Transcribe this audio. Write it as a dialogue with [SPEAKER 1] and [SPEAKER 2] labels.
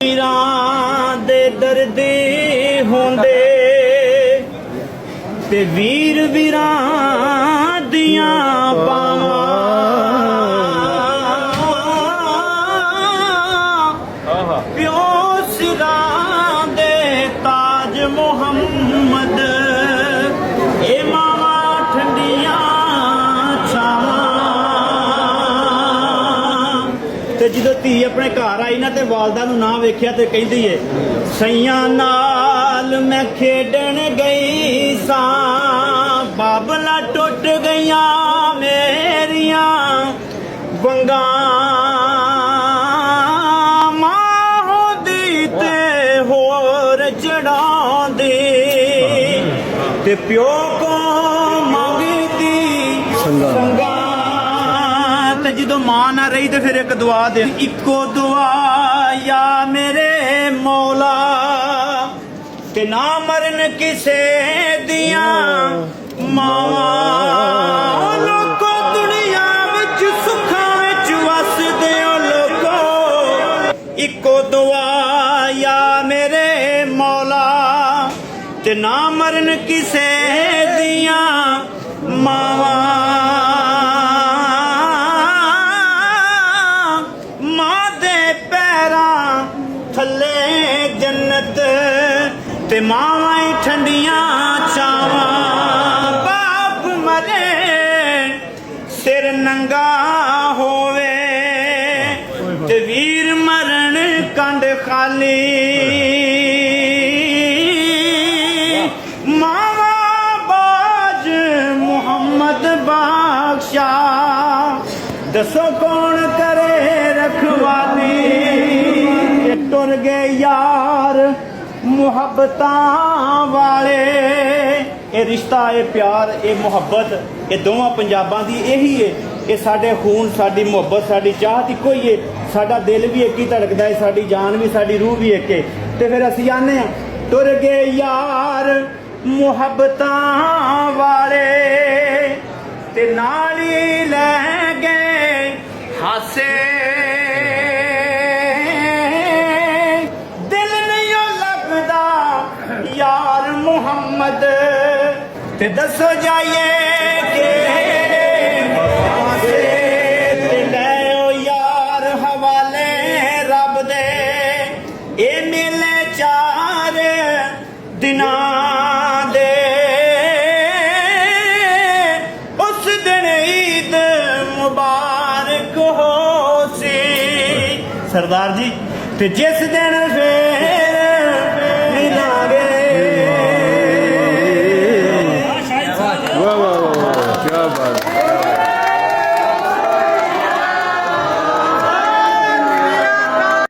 [SPEAKER 1] ਵੀਰਾਂ ਦੇ ਦਰਦੇ ਹੁੰਦੇ ਤੇ ਵੀਰ ਵੀਰਾਂ ਦੀਆਂ ਬਾਵਾਂ ਪਿਓ ਸਿਰਾਂ ਦੇ ਤਾਜ ਮੁਹੰਮਦ ਤੇ ਜਦੋਂ ਧੀ ਆਪਣੇ ਘਰ ਆਈ ਨਾ ਤੇ ਵਾਲਦਾ ਨੂੰ ਨਾ ਵੇਖਿਆ ਤੇ ਕਹਿੰਦੀ ਏ, ਸਈਆਂ ਨਾਲ ਮੈਂ ਖੇਡਣ ਗਈ ਸਾਂ, ਬਾਬਲਾ ਟੁੱਟ ਗਈਆਂ ਮੇਰੀਆਂ ਵੰਗਾਂ। ਮਾਂ ਤੇ ਹੋਰ ਚੜਾਉਂਦੀ ਤੇ ਪਿਓ ਕੋ ਮੰਗਦੀ ਸੰਗਾ। ਜਦੋਂ ਮਾਂ ਨਾ ਰਹੀ ਤੇ ਫਿਰ ਇੱਕ ਦੁਆ ਦੇ। ਇੱਕੋ ਦੁਆ, ਯਾ ਮੇਰੇ ਮੌਲਾ ਤੇ ਨਾ ਮਰਨ ਕਿਸੇ ਦੀਆਂ ਮਾਵਾਂ। ਲੋਕੋ ਦੁਨੀਆ ਵਿੱਚ ਸੁੱਖਾਂ ਵਿੱਚ ਵਸਦੇ ਹੋ ਲੋਕੋ। ਇੱਕੋ ਦੁਆ, ਯਾ ਮੇਰੇ ਮੌਲਾ ਤੇ ਨਾ ਮਰਨ ਕਿਸੇ ਦੀਆਂ ਮਾਵਾਂ। ਤੇ ਮਾਵਾਂ ਹੀ ਠੰਡੀਆਂ ਛਾਵਾਂ ਬਾਪ ਮਰੇ, ਸਿਰ ਨੰਗਾ ਹੋਵੇ ਤੇ ਵੀਰ ਮਰਨ ਕੰਡ ਖਾਲੀ। ਮਾਵਾ ਬਾਜ ਮੁਹੰਮਦ ਬਾਖਸ਼ਾ ਦੱਸੋ ਕੌਣ ਕਰੇ ਰਖਵਾਲੀ? ਇਹ ਟੁਰ ਗਏ ਯਾਰ ਮੁਹੱਬਤਾਂ ਵਾਲੇ। ਇਹ ਰਿਸ਼ਤਾ, ਇਹ ਪਿਆਰ, ਇਹ ਮੁਹੱਬਤ, ਇਹ ਦੋਵਾਂ ਪੰਜਾਬਾਂ ਦੀ ਇਹੀ ਏ। ਇਹ ਸਾਡੇ ਖੂਨ, ਸਾਡੀ ਮੁਹੱਬਤ, ਸਾਡੀ ਚਾਹਤ ਇੱਕੋ ਹੀ ਏ। ਸਾਡਾ ਦਿਲ ਵੀ ਇੱਕ ਹੀ ਧੜਕਦਾ ਏ, ਸਾਡੀ ਜਾਨ ਵੀ, ਸਾਡੀ ਰੂਹ ਵੀ ਇੱਕ ਏ। ਤੇ ਫਿਰ ਅਸੀਂ ਆਨੇ ਆ, ਤੁਰ ਗਏ ਯਾਰ ਮੁਹੱਬਤਾਂ ਵਾਲੇ। ਤੇ ਨਾਲ ਹੀ ਲੈ ਗਏ ਹਾਸੇ ਮੁਹੰਮਦ, ਤੇ ਦੱਸੋ ਜਾਈਏ ਕਿਹੜੇ ਪਾਸੇ ਤੇ ਲੈ ਓ ਯਾਰ ਹਵਾਲੇ ਰੱਬ ਦੇ। ਇਹ ਮੇਲੇ ਚਾਰ ਦਿਨਾਂ ਦੇ। ਉਸ ਦਿਨ ਈਦ ਮੁਬਾਰਕ ਹੋ ਸੀ। ਸਰਦਾਰ ਜੀ, ਤੇ ਜਿਸ ਦਿਨ ਫੇਰ